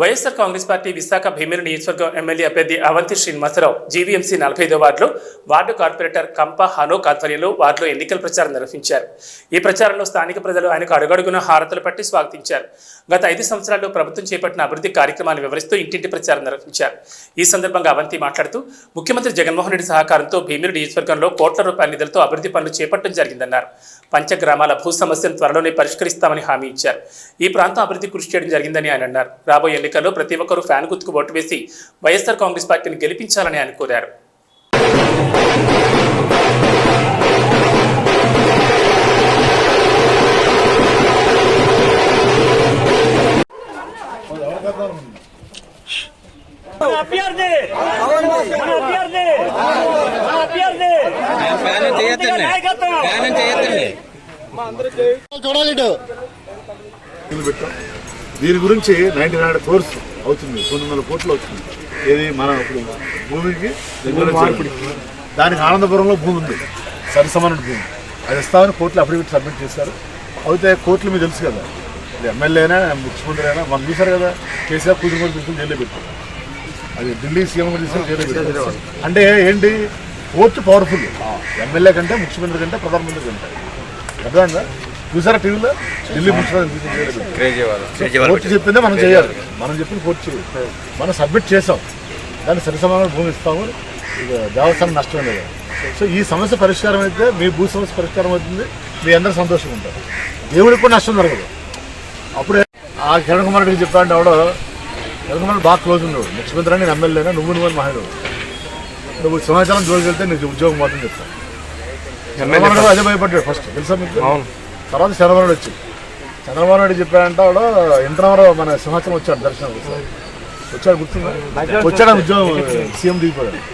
YSR Congress party Visakha Bheemili నియోజకవర్గం MLA అభ్యర్థి Avanthi Srinivasarao GVMC నలభై ఐదో వార్డులో వార్డు కార్పొరేటర్ కంప హనోక్ ఆధ్వర్యంలో వార్డులో ఎన్నికల ప్రచారం నిర్వహించారు. ఈ ప్రచారంలో స్థానిక ప్రజలు ఆయనకు అడుగడుగున హారతలు పట్టి స్వాగతించారు. గత ఐదు సంవత్సరాల్లో ప్రభుత్వం చేపట్టిన అభివృద్ధి కార్యక్రమాన్ని వివరిస్తూ ఇంటింటి ప్రచారం నిర్వహించారు. ఈ సందర్భంగా అవంతి మాట్లాడుతూ ముఖ్యమంత్రి జగన్మోహన్ రెడ్డి సహకారంతో భీమిలి నియోజకవర్గంలో కోట్ల రూపాయల నిధులతో అభివృద్ధి పనులు చేపట్టడం జరిగిందన్నారు. పంచగ్రామాల భూ సమస్యను త్వరలోనే పరిష్కరిస్తామని హామీ ఇచ్చారు. ఈ ప్రాంతం అభివృద్ధి కృషి చేయడం జరిగిందని ఆయన అన్నారు. రాబోయే ఎన్నికల్లో ప్రతి ఒక్కరూ ఫ్యాన్ గుర్తుకు ఓటు వేసి వైఎస్ఆర్ కాంగ్రెస్ పార్టీని గెలిపించాలని ఆయన కోరారు. చూడాలి దీని గురించి నైన్టీ నైన్ కోర్స్ అవుతుంది కొన్ని వందల కోట్లు అవుతుంది. ఏది మన ఇప్పుడు భూమికి దానికి ఆనందపురంలో భూమి ఉంది. సరిసమాన భూమి. అది ఇస్తామని కోర్టులు అఫిడవిట్ సబ్మిట్ చేశారు. అయితే కోర్టులు మీకు తెలుసు కదా. ఎమ్మెల్యే అయినా ముఖ్యమంత్రి అయినా మనం చూశారు కదా. కేసీఆర్ కూతురు కూడా తీసుకుని జైల్లో పెట్టారు. అది ఢిల్లీ సీఎం తీసుకుని జైల్లో పెట్టారు. అంటే ఏంటి? కోర్టు పవర్ఫుల్ ఎమ్మెల్యే కంటే ముఖ్యమంత్రి కంటే ప్రధానమంత్రి కంటే. అర్థమైందా? చూసారా టీవీలో? ఢిల్లీ కోర్టు చెప్పిందే మనం చేయాలి. మనం చెప్పిన కోర్టు చేయాలి మనం సబ్మిట్ చేసాం దాన్ని సరిసమాన భూమి ఇస్తాము. ఇక దేవస్థానం నష్టం లేదు. సో ఈ సమస్య పరిష్కారం అయితే మీ భూ సమస్య పరిష్కారం అవుతుంది. మీ అందరూ సంతోషంగా ఉంటారు. దేవుడికి కూడా నష్టం జరగదు. అప్పుడే ఆ కిరణ్ కుమార్ రెడ్డికి చెప్పాడు ఆవిడ కిరణ్ కుమార్ బాగా క్లోజ్ ఉన్నాడు ముఖ్యమంత్రి అని ఎమ్మెల్యేనా నువ్వు నువ్వు అని మహిళ నువ్వు సమాచారం జోలికి వెళ్తే నీకు ఉద్యోగం మాత్రం చెప్తాను అదే భయపడ్డాడు ఫస్ట్. తెలుసా మీకు? తర్వాత చంద్రబాబు నాయుడు వచ్చి చంద్రబాబు నాయుడు చెప్పాడంటే ఆవిడ ఇంటర్నవర్ మన సింహాచలం వచ్చాడు దర్శనం వచ్చాడు గుర్తుందా? వచ్చాడు. ఉద్యోగం సీఎం దిగిపోయాడు.